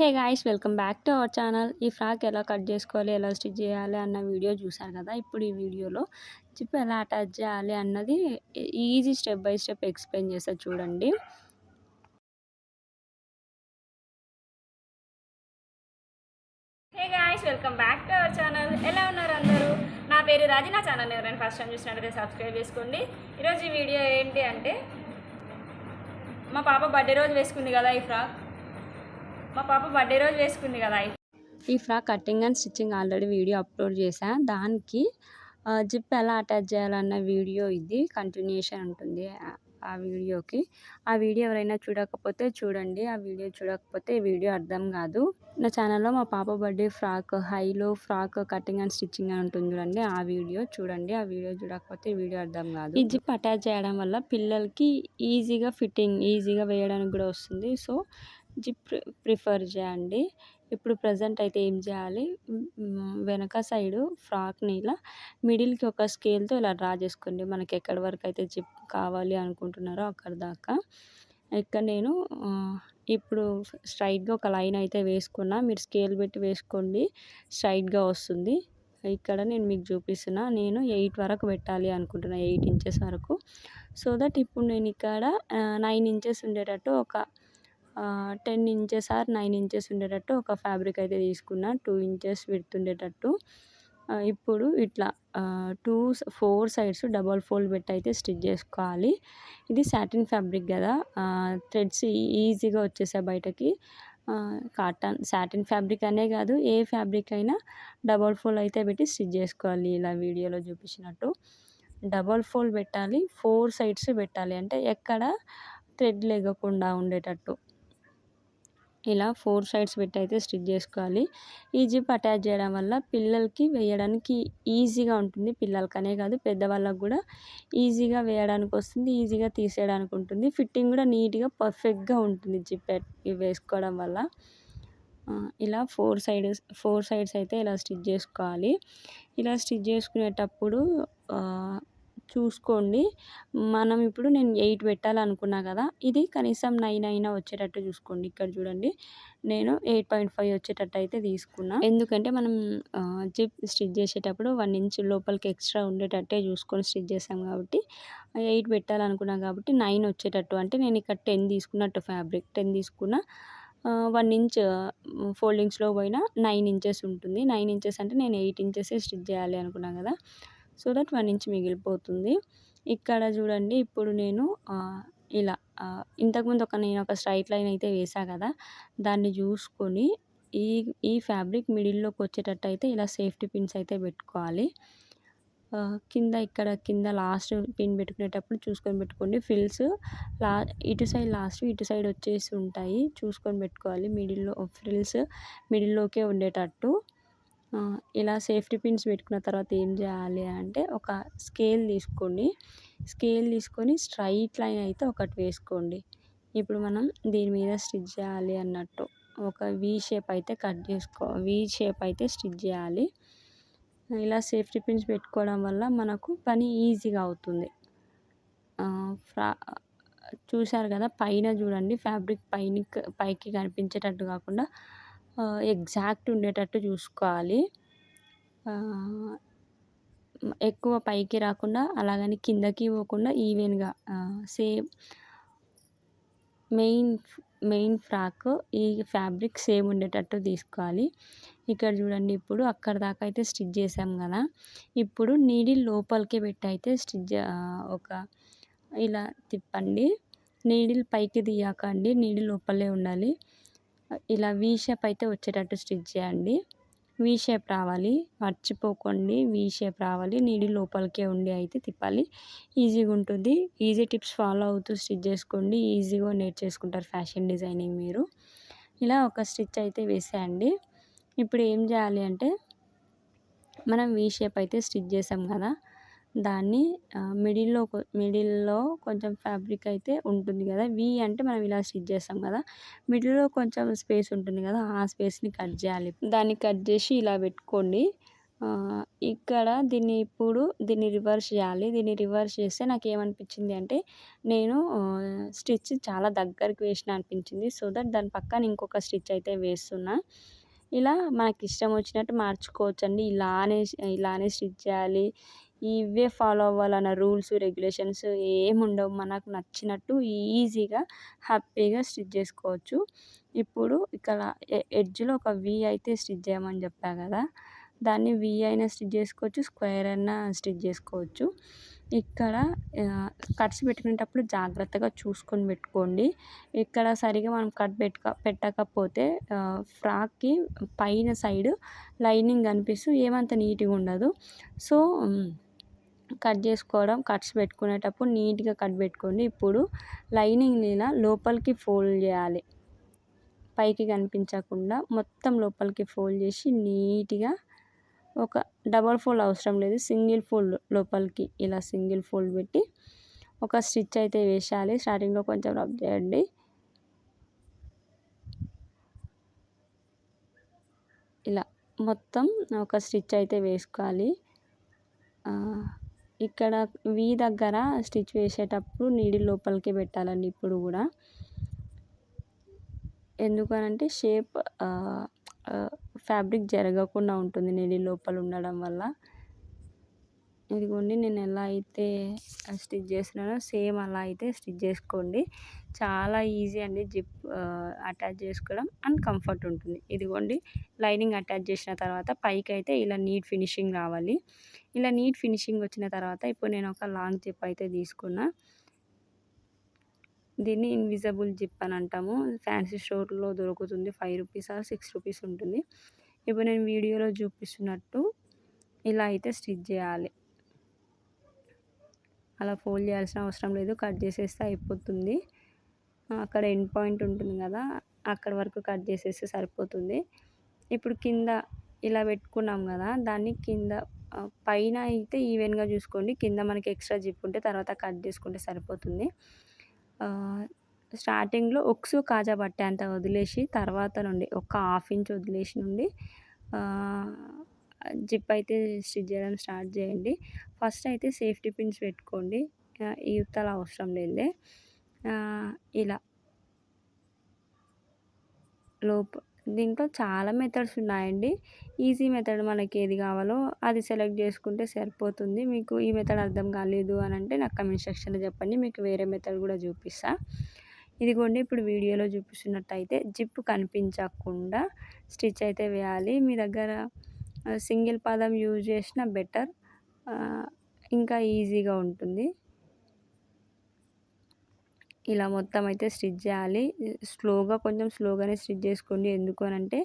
Hey guys welcome back to our channel. ఈ frock ఎలా cut చేసుకోవాలి ఎలా స్టిచ్ చేయాలి అన్న వీడియో చూసారు కదా? ఇప్పుడు ఈ వీడియోలో జిప్ ఎలా అటాచ్ చేయాలి అన్నది easy step by step explain చేస్తా చూడండి. Hey guys welcome back to our channel. ఎలా ఉన్నారు అందరూ? నా పేరు రాజీ నా ఛానల్ ఎవరైనా ఫస్ట్ టైం చూసినట్లయితే సబ్స్క్రైబ్ చేసుకోండి. ఈరోజు ఈ వీడియో ఏంటి అంటే మా పాప బర్త్డే రోజు వేసుకుంది కదా ఈ ఫ్రాక్. మా పాప బర్త్డే రోజు వేసుకుంది కదా. ఈ frock cutting and stitching already video upload చేశాను దానికి జిప్ ఎలా అటాచ్ చేయాలన్న వీడియో ఇది కంటిన్యూషన్ ఉంటుంది ఆ వీడియోకి. ఆ వీడియో ఎవరైనా చూడకపోతే చూడండి ఆ వీడియో చూడకపోతే ఈ వీడియో అర్థం కాదు. నా ఛానల్లో మా పాప birthday frock high low frock cutting and stitching అని ఉంటుంది చూడండి ఆ వీడియో చూడండి ఆ వీడియో చూడకపోతే ఈ వీడియో అర్థం కాదు. ఈ జిప్ అటాచ్ చేయడం వల్ల పిల్లలకి ఈజీగా ఫిట్టింగ్ ఈజీగా వేయడానికి కూడా వస్తుంది. సో జిప్ ప్రిఫర్ చేయండి. ఇప్పుడు ప్రజెంట్ అయితే ఏం చేయాలి? వెనక సైడు ఫ్రాక్ని ఇలా మిడిల్కి ఒక స్కేల్తో ఇలా డ్రా చేసుకోండి. మనకి ఎక్కడి వరకు అయితే జిప్ కావాలి అనుకుంటున్నారో అక్కడ దాకా. ఇక్కడ నేను ఇప్పుడు స్ట్రైట్గా ఒక లైన్ అయితే వేసుకున్నా మీరు స్కేల్ పెట్టి వేసుకోండి. స్ట్రైట్గా వస్తుంది. ఇక్కడ నేను మీకు చూపిస్తున్నా నేను ఎయిట్ వరకు పెట్టాలి అనుకుంటున్నా ఎయిట్ ఇంచెస్ వరకు. సో దట్ ఇప్పుడు నేను ఇక్కడ నైన్ ఇంచెస్ ఉండేటట్టు ఒక ten inches or nine inches ఉండేటట్టు ఒక ఫ్యాబ్రిక్ అయితే తీసుకున్న. టూ ఇంచెస్ విడ్త్ ఉండేటట్టు. ఇప్పుడు ఇట్లా two four sides double fold పెట్టి అయితే స్టిచ్ చేసుకోవాలి. ఇది సాటిన్ ఫ్యాబ్రిక్ కదా. థ్రెడ్స్ ఈజీగా వచ్చేసాయి బయటకి. కాటన్ సాటిన్ ఫ్యాబ్రిక్ అనే కాదు ఏ ఫ్యాబ్రిక్ అయినా డబల్ ఫోల్డ్ అయితే పెట్టి స్టిచ్ చేసుకోవాలి. ఇలా వీడియోలో చూపించినట్టు. డబల్ ఫోల్డ్ పెట్టాలి ఫోర్ సైడ్స్ పెట్టాలి. అంటే ఎక్కడ థ్రెడ్ లేకుండా ఉండేటట్టు. ఇలా ఫోర్ సైడ్స్ పెట్టి అయితే స్టిచ్ చేసుకోవాలి. ఈ జిప్ అటాచ్ చేయడం వల్ల పిల్లలకి వేయడానికి ఈజీగా ఉంటుంది. పిల్లలకనే కాదు పెద్దవాళ్ళకు కూడా ఈజీగా వేయడానికి వస్తుంది ఈజీగా తీసేయడానికి ఉంటుంది. ఫిట్టింగ్ కూడా నీట్గా పర్ఫెక్ట్గా ఉంటుంది జిప్ వేసుకోవడం వల్ల. ఇలా ఫోర్ సైడ్స్ ఫోర్ సైడ్స్ అయితే ఇలా స్టిచ్ చేసుకోవాలి. ఇలా స్టిచ్ చేసుకునేటప్పుడు చూసుకోండి. మనం ఇప్పుడు నేను ఎయిట్ పెట్టాలనుకున్నా కదా ఇది కనీసం నైన్ అయినా వచ్చేటట్టు చూసుకోండి. ఇక్కడ చూడండి నేను ఎయిట్ పాయింట్ ఫైవ్ వచ్చేటట్టు అయితే తీసుకున్నా. ఎందుకంటే మనం జిప్ స్టిచ్ చేసేటప్పుడు వన్ ఇంచ్ లోపలికి ఎక్స్ట్రా ఉండేటట్టే చూసుకొని స్టిచ్ చేసాం కాబట్టి ఎయిట్ పెట్టాలనుకున్నాను కాబట్టి నైన్ వచ్చేటట్టు. అంటే నేను ఇక్కడ టెన్ తీసుకున్నట్టు ఫ్యాబ్రిక్ టెన్ తీసుకున్న. వన్ ఇంచ్ ఫోల్డింగ్స్లో పోయినా నైన్ ఇంచెస్ ఉంటుంది. నైన్ ఇంచెస్ అంటే నేను ఎయిట్ ఇంచెస్ స్టిచ్ చేయాలి అనుకున్నాను కదా. సో దట్ వన్ ఇంచ్ మిగిలిపోతుంది. ఇక్కడ చూడండి ఇప్పుడు నేను ఇలా ఇంతకుముందు ఒక నేను ఒక స్ట్రైట్ లైన్ అయితే వేసా కదా దాన్ని చూసుకొని ఈ ఈ ఫ్యాబ్రిక్ మిడిల్లోకి వచ్చేటట్టు అయితే ఇలా సేఫ్టీ పిన్స్ అయితే పెట్టుకోవాలి. కింద ఇక్కడ కింద లాస్ట్ పిన్ పెట్టుకునేటప్పుడు చూసుకొని పెట్టుకోండి. ఫిల్స్ లా ఇటు సైడ్ లాస్ట్ ఇటు సైడ్ వచ్చేసి ఉంటాయి. చూసుకొని పెట్టుకోవాలి. మిడిల్లో ఫ్రిల్స్ మిడిల్లోకే ఉండేటట్టు. ఇలా సేఫ్టీ పిన్స్ పెట్టుకున్న తర్వాత ఏం చేయాలి అంటే ఒక స్కేల్ తీసుకోండి. స్కేల్ తీసుకొని స్ట్రైట్ లైన్ అయితే ఒకటి వేసుకోండి. ఇప్పుడు మనం దీని మీద స్టిచ్ చేయాలి అన్నట్టు. ఒక వీ షేప్ అయితే కట్ చేసుకో వీ షేప్ అయితే స్టిచ్ చేయాలి. ఇలా సేఫ్టీ పిన్స్ పెట్టుకోవడం వల్ల మనకు పని ఈజీగా అవుతుంది. ఫ్రా చూశారు కదా పైన చూడండి ఫ్యాబ్రిక్ పైన పైకి కనిపించేటట్టు కాకుండా ఎగ్జాక్ట్ ఉండేటట్టు చూసుకోవాలి. ఎక్కువ పైకి రాకుండా అలాగని కిందకి పోకుండా ఈవెన్గా సేమ్ మెయిన్ మెయిన్ ఫ్రాక్ ఈ ఫ్యాబ్రిక్ సేమ్ ఉండేటట్టు తీసుకోవాలి. ఇక్కడ చూడండి ఇప్పుడు అక్కడ దాకా అయితే స్టిచ్ చేసాం కదా. ఇప్పుడు నీడిల్ లోపలికి పెట్టి అయితే స్టిచ్ ఒక ఇలా తిప్పండి. నీడిల్ పైకి తీయకండి. నీడిల్ లోపలే ఉండాలి. ఇలా వీ షేప్ అయితే వచ్చేటట్టు స్టిచ్ చేయండి. వీ షేప్ రావాలి. మర్చిపోకండి. వీ షేప్ రావాలి. నీడి లోపలికే ఉండి అయితే తిప్పాలి. ఈజీగా ఉంటుంది. ఈజీ టిప్స్ ఫాలో అవుతూ స్టిచ్ చేసుకోండి. ఈజీగా నేర్చేసుకుంటారు ఫ్యాషన్ డిజైనింగ్ మీరు. ఇలా ఒక స్టిచ్ అయితే వేసేయండి. ఇప్పుడు ఏం చేయాలి అంటే మనం వీ షేప్ అయితే స్టిచ్ చేసాం కదా. దాన్ని మిడిల్లో మిడిల్లో కొంచెం ఫ్యాబ్రిక్ అయితే ఉంటుంది కదా. వి అంటే మనం ఇలా స్టిచ్ చేస్తాం కదా. మిడిల్లో కొంచెం స్పేస్ ఉంటుంది కదా. ఆ స్పేస్ని కట్ చేయాలి. దాన్ని కట్ చేసి ఇలా పెట్టుకోండి. ఇక్కడ దీన్ని ఇప్పుడు దీన్ని రివర్స్ చేయాలి. దీన్ని రివర్స్ చేస్తే నాకు ఏమనిపించింది అంటే నేను స్టిచ్ చాలా దగ్గరికి వేసిన అనిపించింది. సో దట్ దాని పక్కన ఇంకొక స్టిచ్ అయితే వేస్తున్నా. ఇలా మనకి ఇష్టం వచ్చినట్టు మార్చుకోవచ్చండి. ఇలానే ఇలానే స్టిచ్ చేయాలి. ఇవే ఫాలో అవ్వాలన్న రూల్స్ రెగ్యులేషన్స్ ఏమి ఉండవు మనకు నచ్చినట్టు ఈజీగా హ్యాపీగా స్టిచ్ చేసుకోవచ్చు. ఇప్పుడు ఇక్కడ ఎడ్జ్లో ఒక వి అయితే స్టిచ్ చేయమని చెప్పా కదా. దాన్ని వి అయినా స్టిచ్ చేసుకోవచ్చు స్క్వేర్ అయినా స్టిచ్ చేసుకోవచ్చు. ఇక్కడ కట్స్ పెట్టుకునేటప్పుడు జాగ్రత్తగా చూసుకొని పెట్టుకోండి. ఇక్కడ సరిగా మనం కట్ పెట్టుక పెట్టకపోతే ఫ్రాక్కి పైన సైడ్ లైనింగ్ కనిపిస్తూ ఏమంత నీట్గా ఉండదు. సో కట్ చేసుకోవడం కట్స్ పెట్టుకునేటప్పుడు నీట్గా కట్ పెట్టుకోండి. ఇప్పుడు లైనింగ్ ఇలా లోపలికి ఫోల్డ్ చేయాలి. పైకి కనిపించకుండా మొత్తం లోపలికి ఫోల్డ్ చేసి నీట్గా ఒక డబల్ ఫోల్డ్ అవసరం లేదు. సింగిల్ ఫోల్డ్ లోపలికి ఇలా సింగిల్ ఫోల్డ్ పెట్టి ఒక స్టిచ్ అయితే వేసేయాలి స్టార్టింగ్లో కొంచెం రబ్ చేయండి. ఇలా మొత్తం ఒక స్టిచ్ అయితే వేసుకోవాలి. ఇక్కడ వి దగ్గర స్టిచ్ వేసేటప్పుడు నీడి లోపలికి పెట్టాలండి ఇప్పుడు కూడా. ఎందుకనంటే షేప్ ఫ్యాబ్రిక్ జరగకుండా ఉంటుంది నీడి లోపల ఉండడం వల్ల. ఇదిగోండి నేను ఎలా అయితే స్టిచ్ చేస్తున్నానో సేమ్ అలా అయితే స్టిచ్ చేసుకోండి. చాలా ఈజీ అండి జిప్ అటాచ్ చేసుకోవడం అండ్ కంఫర్ట్ ఉంటుంది. ఇదిగోండి లైనింగ్ అటాచ్ చేసిన తర్వాత పైకి అయితే ఇలా నీట్ ఫినిషింగ్ రావాలి. ఇలా నీట్ ఫినిషింగ్ వచ్చిన తర్వాత ఇప్పుడు నేను ఒక లాంగ్ జిప్ అయితే తీసుకున్నా. దీన్ని ఇన్విజిబుల్ జిప్ అని అంటాము. ఫ్యాన్సీ స్టోర్లో దొరుకుతుంది. Five rupees or six rupees ఉంటుంది. ఇప్పుడు నేను వీడియోలో చూపిస్తున్నట్టు ఇలా అయితే స్టిచ్ చేయాలి. అలా ఫోల్డ్ చేయాల్సిన అవసరం లేదు. కట్ చేసేస్తే అయిపోతుంది. అక్కడ ఎండ్ పాయింట్ ఉంటుంది కదా అక్కడ వరకు కట్ చేసేస్తే సరిపోతుంది. ఇప్పుడు కింద ఇలా పెట్టుకున్నాం కదా దాన్ని కింద పైన అయితే ఈవెన్గా చూసుకోండి. కింద మనకి ఎక్స్ట్రా జిప్ ఉంటే తర్వాత కట్ చేసుకుంటే సరిపోతుంది. స్టార్టింగ్లో ఒక్సు కాజా పట్టేంత వదిలేసి తర్వాత నుండి ఒక హాఫ్ ఇంచ్ వదిలేసి నుండి జిప్ అయితే స్టిచ్ చేయడం స్టార్ట్ చేయండి. ఫస్ట్ అయితే సేఫ్టీ పిన్స్ పెట్టుకోండి. యువతల అవసరం లేదే ఇలా. లోపు దీంట్లో చాలా మెథడ్స్ ఉన్నాయండి. ఈజీ మెథడ్ మనకి ఏది కావాలో అది సెలెక్ట్ చేసుకుంటే సరిపోతుంది. మీకు ఈ మెథడ్ అర్థం కాలేదు అని అంటే నాకు కమెంట్ సెక్షన్లో చెప్పండి. మీకు వేరే మెథడ్ కూడా చూపిస్తా. ఇదిగోండి ఇప్పుడు వీడియోలో చూపిస్తున్నట్టయితే జిప్ కనిపించకుండా స్టిచ్ అయితే వేయాలి. మీ దగ్గర సింగిల్ పాదం యూజ్ చేసిన బెటర్. ఇంకా ఈజీగా ఉంటుంది. ఇలా మొత్తం అయితే స్టిచ్ చేయాలి. స్లోగా కొంచెం స్లోగానే స్టిచ్ చేసుకోండి. ఎందుకు అని అంటే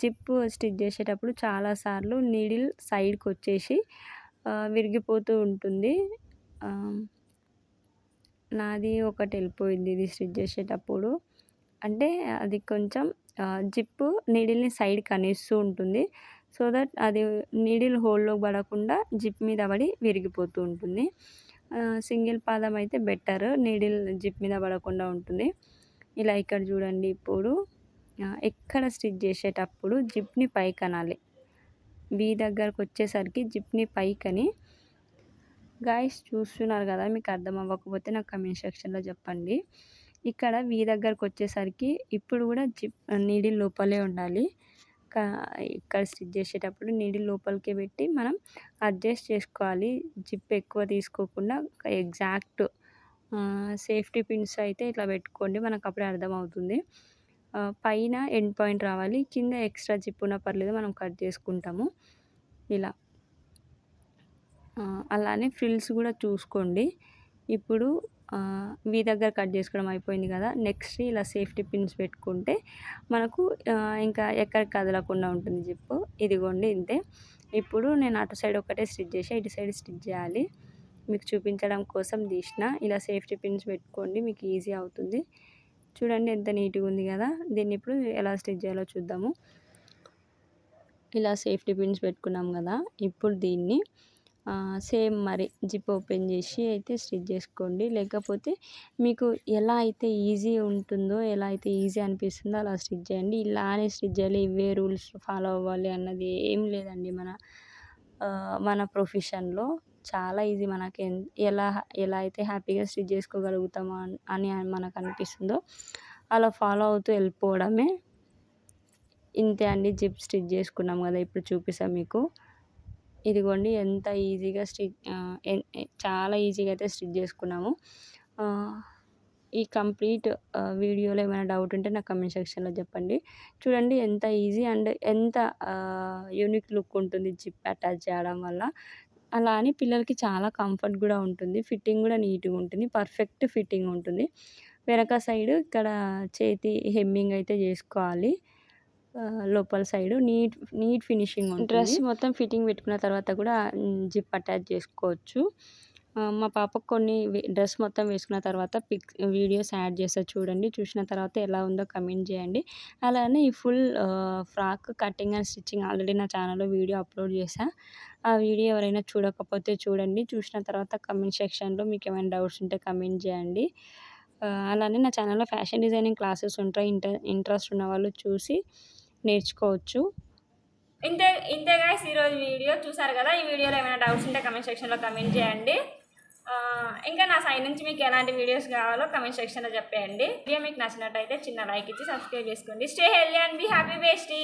జిప్ స్టిచ్ చేసేటప్పుడు చాలాసార్లు నీడిల్ సైడ్కి వచ్చేసి విరిగిపోతూ ఉంటుంది. నాది ఒకటి వెళ్ళిపోయింది ఇది స్టిచ్ చేసేటప్పుడు. అంటే అది కొంచెం జిప్పు నీడిల్ని సైడ్కి అనేస్తూ ఉంటుంది. సో దట్ అది నీడిల్ హోల్లో పడకుండా జిప్ మీద పడి విరిగిపోతూ ఉంటుంది. సింగిల్ పాదం అయితే బెటర్. నీడిల్ జిప్ మీద పడకుండా ఉంటుంది. ఇలా ఇక్కడ చూడండి ఇప్పుడు. ఎక్కడ స్టిచ్ చేసేటప్పుడు జిప్ని పైకి అనాలి బీ దగ్గరకు వచ్చేసరికి జిప్ని పైకని. గాయస్ చూస్తున్నారు కదా మీకు అర్థం అవ్వకపోతే నాకు కమెంట్ సెక్షన్లో చెప్పండి. ఇక్కడ వీ దగ్గరకు వచ్చేసరికి ఇప్పుడు కూడా జిప్ నీడిల్ లోపలే ఉండాలి. ఇక్కడ స్టిచ్ చేసేటప్పుడు నీడిల్ లోపలికి పెట్టి మనం అడ్జస్ట్ చేసుకోవాలి. జిప్ ఎక్కువ తీసుకోకుండా ఎగ్జాక్ట్ సేఫ్టీ పిన్స్ అయితే ఇట్లా పెట్టుకోండి మనకు అప్పుడే అర్థమవుతుంది. పైన ఎండ్ పాయింట్ రావాలి. కింద ఎక్స్ట్రా జిప్ ఉన్న పర్లేదు మనం కట్ చేసుకుంటాము. ఇలా. అలానే ఫ్రిల్స్ కూడా చూసుకోండి. ఇప్పుడు వీ దగ్గర కట్ చేసుకోవడం అయిపోయింది కదా. నెక్స్ట్ ఇలా సేఫ్టీ పిన్స్ పెట్టుకుంటే మనకు ఇంకా ఎక్కడ కదలకుండా ఉంటుంది జిప్పు ఇదిగోండి ఇంతే. ఇప్పుడు నేను అటు సైడ్ ఒకటే స్టిచ్ చేసి ఇటు సైడ్ స్టిచ్ చేయాలి. మీకు చూపించడం కోసం తీసిన. ఇలా సేఫ్టీ పిన్స్ పెట్టుకోండి మీకు ఈజీ అవుతుంది. చూడండి ఎంత నీట్గా ఉంది కదా. దీన్ని ఇప్పుడు ఎలా స్టిచ్ చేయాలో చూద్దాము. ఇలా సేఫ్టీ పిన్స్ పెట్టుకున్నాం కదా. ఇప్పుడు దీన్ని సేమ్ మరి జిప్ ఓపెన్ చేసి అయితే స్టిచ్ చేసుకోండి. లేకపోతే మీకు ఎలా అయితే ఈజీ ఉంటుందో ఎలా అయితే ఈజీ అనిపిస్తుందో అలా స్టిచ్ చేయండి. ఇలానే స్టిచ్ చేయాలి. ఇవే రూల్స్ ఫాలో అవ్వాలి అన్నది ఏం లేదండి మన మన ప్రొఫెషన్లో. చాలా ఈజీ మనకి ఎలా ఎలా అయితే హ్యాపీగా స్టిచ్ చేసుకోగలుగుతామో అని మనకు అనిపిస్తుందో అలా ఫాలో అవుతూ వెళ్ళిపోవడమే. ఇంతే అండి. జిప్ స్టిచ్ చేసుకున్నాం కదా ఇప్పుడు చూపిస్తాను మీకు. ఇదిగోండి ఎంత ఈజీగా స్టిచ్ చాలా ఈజీగా అయితే స్టిచ్ చేసుకున్నాము. ఈ కంప్లీట్ వీడియోలో ఏమైనా డౌట్ ఉంటే నాకు కమెంట్ సెక్షన్లో చెప్పండి. చూడండి ఎంత ఈజీ అండ్ ఎంత యూనిక్ లుక్ ఉంటుంది జిప్ అటాచ్ చేయడం వల్ల. అలా అని పిల్లలకి చాలా కంఫర్ట్ కూడా ఉంటుంది ఫిట్టింగ్ కూడా నీట్గా ఉంటుంది పర్ఫెక్ట్ ఫిట్టింగ్ ఉంటుంది. వెనక సైడ్ ఇక్కడ చేతి హెమ్మింగ్ అయితే చేసుకోవాలి. లోపల సైడ్ నీట్ నీట్ ఫినిషింగ్ ఉంటుంది. డ్రెస్ మొత్తం ఫిట్టింగ్ పెట్టుకున్న తర్వాత కూడా జిప్ అటాచ్ చేసుకోవచ్చు. మా పాపకు కొన్ని డ్రెస్ మొత్తం వేసుకున్న తర్వాత పిక్ వీడియోస్ యాడ్ చేస్తా చూడండి. చూసిన తర్వాత ఎలా ఉందో కమెంట్ చేయండి. అలానే ఈ full frock cutting and stitching already నా ఛానల్లో వీడియో అప్లోడ్ చేశా. ఆ వీడియో ఎవరైనా చూడకపోతే చూడండి. చూసిన తర్వాత కమెంట్ సెక్షన్లో మీకు ఏమైనా డౌట్స్ ఉంటే కమెంట్ చేయండి. అలానే నా ఛానల్లో ఫ్యాషన్ డిజైనింగ్ క్లాసెస్ ఉంటాయి. ఇంటర్ ఇంట్రెస్ట్ ఉన్న వాళ్ళు చూసి నేర్చుకోవచ్చు. ఇంతే ఇంతే గాయస్ ఈరోజు వీడియో చూసారు కదా? ఈ వీడియోలో ఏమైనా డౌట్స్ ఉంటే కమెంట్ సెక్షన్లో కమెంట్ చేయండి. ఇంకా నా సైడ్ నుంచి మీకు ఎలాంటి వీడియోస్ కావాలో కమెంట్ సెక్షన్లో చెప్పేయండి. వీడియో మీకు నచ్చినట్టయితే చిన్న లైక్ ఇచ్చి సబ్స్క్రైబ్ చేసుకోండి. Stay healthy and be happy bestie